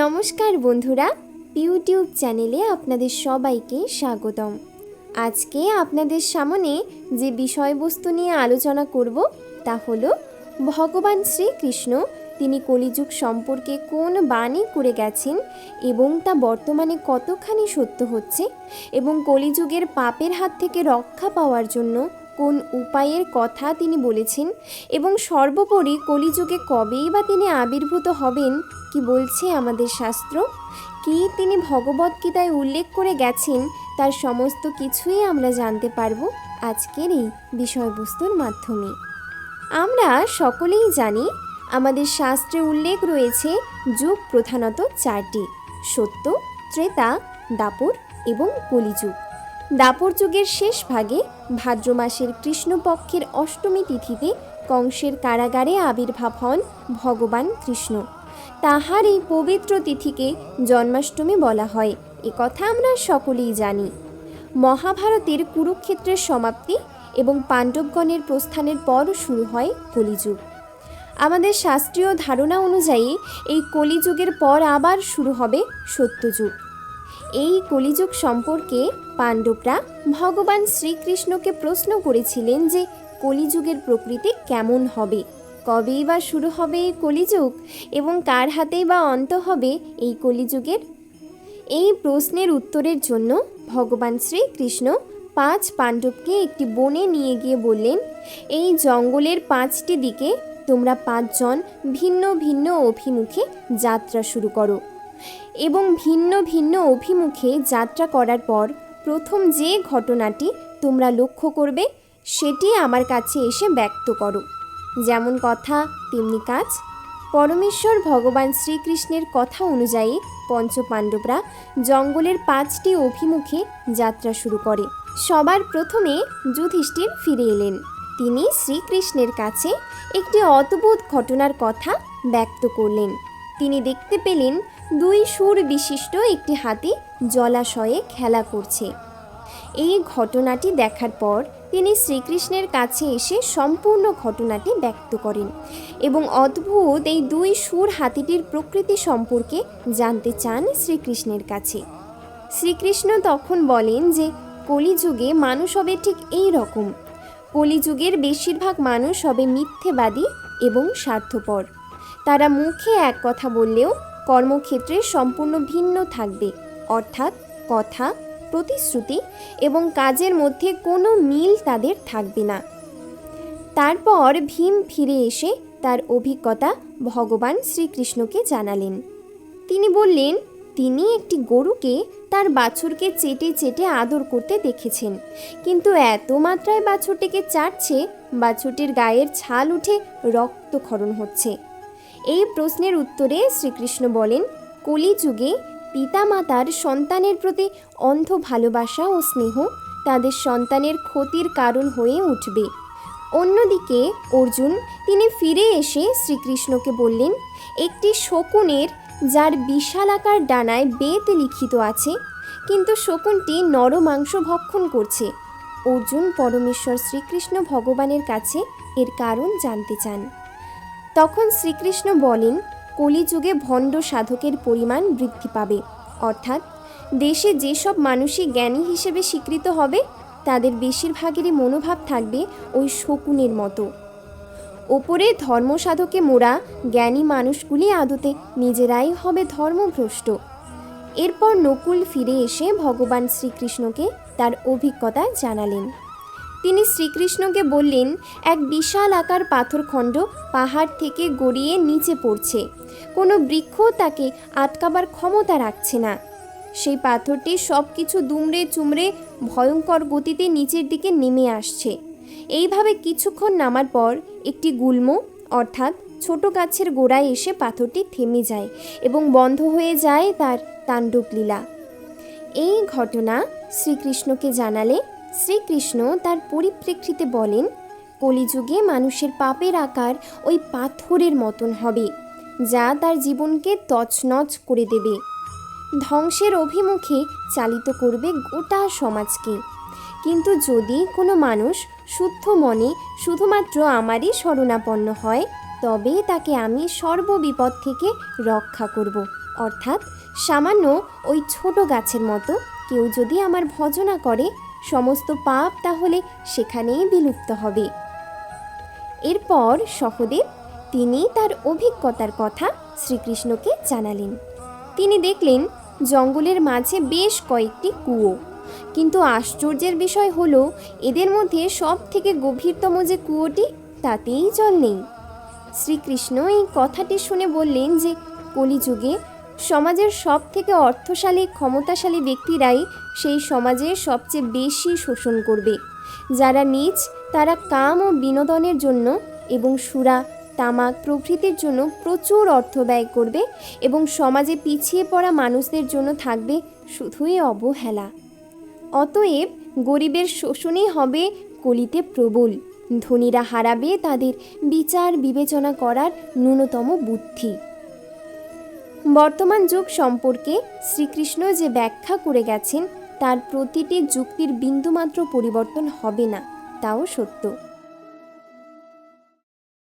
নমস্কার বন্ধুরা, ইউটিউব চ্যানেলে আপনাদের সবাইকে স্বাগতম। আজকে আপনাদের সামনে যে বিষয়বস্তু নিয়ে আলোচনা করব, তা হলো, ভগবান শ্রীকৃষ্ণ তিনি কলিযুগ সম্পর্কে কোন বাণী করে গেছেন এবং তা বর্তমানে কতখানি সত্য হচ্ছে এবং কলিযুগের পাপের হাত থেকে রক্ষা পাওয়ার জন্য কোন উপায়ের কথা তিনি বলেছেন এবং সর্বোপরি কলিযুগে কবেই বা তিনি আবির্ভূত হবেন, কি বলছে আমাদের শাস্ত্র? কি তিনি ভগবদ্গীতায় উল্লেখ করে গেছেন, তার সমস্ত কিছুই আমরা জানতে পারব আজকের এই বিষয়বস্তুর মাধ্যমে। আমরা সকলেই জানি আমাদের শাস্ত্রে উল্লেখ রয়েছে যুগ প্রধানত চারটি, সত্য, ত্রেতা, দাপর এবং কলিযুগ। দাপর যুগের শেষ ভাগে ভাদ্র মাসের কৃষ্ণপক্ষের অষ্টমী তিথিতে কংসের কারাগারে আবির্ভাব হন ভগবান কৃষ্ণ। তাহার এই পবিত্র তিথিকে জন্মাষ্টমী বলা হয়। এ কথা আমরা সকলেই জানি। মহাভারতের কুরুক্ষেত্রের সমাপ্তি এবং পাণ্ডবগণের প্রস্থানের পর শুরু হয় কলিযুগ। আমাদের শাস্ত্রীয় ধারণা অনুযায়ী এই কলিযুগের পর আবার শুরু হবে সত্যযুগ। এই কলিযুগ সম্পর্কে পাণ্ডবরা ভগবান শ্রীকৃষ্ণকে প্রশ্ন করেছিলেন যে কলিযুগের প্রকৃতি কেমন হবে? কবেই বা শুরু হবে এই কলিযুগ? এবং কার হাতেই বা অন্ত হবে এই কলিযুগের? এই প্রশ্নের উত্তরের জন্য ভগবান শ্রীকৃষ্ণ পাঁচ পাণ্ডবকে একটি বনে নিয়ে গিয়ে বললেন, এই জঙ্গলের পাঁচটি দিকে তোমরা পাঁচজন ভিন্ন ভিন্ন অভিমুখে যাত্রা শুরু করো। এবং ভিন্ন ভিন্ন অভিমুখে যাত্রা করার পর প্রথম যে ঘটনাটি তোমরা লক্ষ্য করবে, সেটি আমার কাছে এসে ব্যক্ত করো। যেমন কথা, তেমনি কাজ। পরমেশ্বর ভগবান শ্রীকৃষ্ণের কথা অনুযায়ী পঞ্চপাণ্ডবরা জঙ্গলের পাঁচটি অভিমুখে যাত্রা শুরু করে। সবার প্রথমে যুধিষ্ঠির ফিরে এলেন। তিনি শ্রীকৃষ্ণের কাছে একটি অদ্ভুত ঘটনার কথা ব্যক্ত করলেন। তিনি দেখতে পেলেন দুই সুর বিশিষ্ট একটি হাতি জলাশয়ে খেলা করছে। এই ঘটনাটি দেখার পর তিনি শ্রীকৃষ্ণের কাছে এসে সম্পূর্ণ ঘটনাটি ব্যক্ত করেন এবং অদ্ভুত এই দুই সুর হাতিটির প্রকৃতি সম্পর্কে জানতে চান শ্রীকৃষ্ণের কাছে। শ্রীকৃষ্ণ তখন বলেন যে, কলিযুগে মানুষ হবে ঠিক এই রকম। কলিযুগের বেশিরভাগ মানুষ হবে মিথ্যেবাদী এবং স্বার্থপর। তারা মুখে এক কথা বললেও কর্মক্ষেত্রে সম্পূর্ণ ভিন্ন থাকবে। অর্থাৎ কথা, প্রতিশ্রুতি এবং কাজের মধ্যে কোনো মিল তাদের থাকবে না। তারপর ভীম ফিরে এসে তার অভিজ্ঞতা ভগবান শ্রীকৃষ্ণকে জানালেন। তিনি বললেন, তিনি একটি গরুকে তার বাছুরকে চেটে চেটে আদর করতে দেখেছেন। কিন্তু এত মাত্রায় বাছুরটিকে চাটছে, বাছুরটির গায়ের ছাল উঠে রক্তক্ষরণ হচ্ছে। এই প্রশ্নের উত্তরে শ্রীকৃষ্ণ বলেন, কলিযুগে পিতামাতার সন্তানের প্রতি অন্ধ ভালোবাসা ও স্নেহ তাদের সন্তানের ক্ষতির কারণ হয়ে উঠবে। অন্যদিকে অর্জুন, তিনি ফিরে এসে শ্রীকৃষ্ণকে বললেন, একটি শকুনের যার বিশালাকার ডানায় বেত লিখিত আছে, কিন্তু শকুনটি নরমাংস ভক্ষণ করছে। অর্জুন পরমেশ্বর শ্রীকৃষ্ণ ভগবানের কাছে এর কারণ জানতে চান। তখন শ্রীকৃষ্ণ বলেন, কলিযুগে ভণ্ড সাধকের পরিমাণ বৃদ্ধি পাবে। অর্থাৎ দেশে যেসব মানুষই জ্ঞানী হিসেবে স্বীকৃত হবে, তাদের বেশিরভাগেরই মনোভাব থাকবে ওই শকুনের মতো। ওপরে ধর্মসাধকে মোড়া জ্ঞানী মানুষগুলি আদতে নিজেরাই হবে ধর্মভ্রষ্ট। এরপর নকুল ফিরে এসে ভগবান শ্রীকৃষ্ণকে তার অভিজ্ঞতা জানালেন। তিনি শ্রীকৃষ্ণকে বললেন, এক বিশাল আকার পাথরখণ্ড পাহাড় থেকে গড়িয়ে নিচে পড়ছে। কোনো বৃক্ষ তাকে আটকাবার ক্ষমতা রাখছে না। সেই পাথরটি সব কিছু দুমড়ে চুমড়ে ভয়ঙ্কর গতিতে নিচের দিকে নেমে আসছে। এইভাবে কিছুক্ষণ নামার পর একটি গুল্ম, অর্থাৎ ছোট গাছের গোড়ায় এসে পাথরটি থেমে যায় এবং বন্ধ হয়ে যায় তার তাণ্ডবলীলা। এই ঘটনা শ্রীকৃষ্ণকে জানালে শ্রীকৃষ্ণ তার পরিপ্রেক্ষিতে বলেন, কলিযুগে মানুষের পাপের আকার ওই পাথরের মতন হবে, যা তার জীবনকে তছনছ করে দেবে। ধ্বংসের অভিমুখে চালিত করবে গোটা সমাজকে। কিন্তু যদি কোনো মানুষ শুদ্ধ মনে শুধুমাত্র আমারই শরণাপন্ন হয়, তবে তাকে আমি সর্ববিপদ থেকে রক্ষা করব। অর্থাৎ সামান্য ওই ছোট গাছের মতো কেউ যদি আমার ভজনা করে সমস্ত পাপ তাহলে সেখানেই বিলুপ্ত হবে। এরপর সহদেব তিনি তার অভিজ্ঞতার কথা শ্রীকৃষ্ণকে জানালেন। তিনি দেখলেন জঙ্গলের মাঝে বেশ কয়েকটি কুয়ো। কিন্তু আশ্চর্যের বিষয় হলো, এদের মধ্যে সব থেকে গভীরতম যে কুয়োটি, তাতেই জল নেই। শ্রীকৃষ্ণ এই কথাটি শুনে বললেন যে, কলিযুগে সমাজের সব থেকে অর্থশালী, ক্ষমতাশালী ব্যক্তিরাই সেই সমাজে সবচেয়ে বেশি শোষণ করবে। যারা নিজ, তারা কাম ও বিনোদনের জন্য এবং সুরা, তামাক প্রভৃতির জন্য প্রচুর অর্থ ব্যয় করবে এবং সমাজে পিছিয়ে পড়া মানুষদের জন্য থাকবে শুধুই অবহেলা। অতএব গরিবের শোষণই হবে কলিতে প্রবল। ধনীরা হারাবে তাদের বিচার বিবেচনা করার ন্যূনতম বুদ্ধি। বর্তমান যুগ সম্পর্কে শ্রীকৃষ্ণ যে ব্যাখ্যা করে গেছেন, তার প্রতিটি যুক্তির বিন্দুমাত্র পরিবর্তন হবে না, তাও সত্য।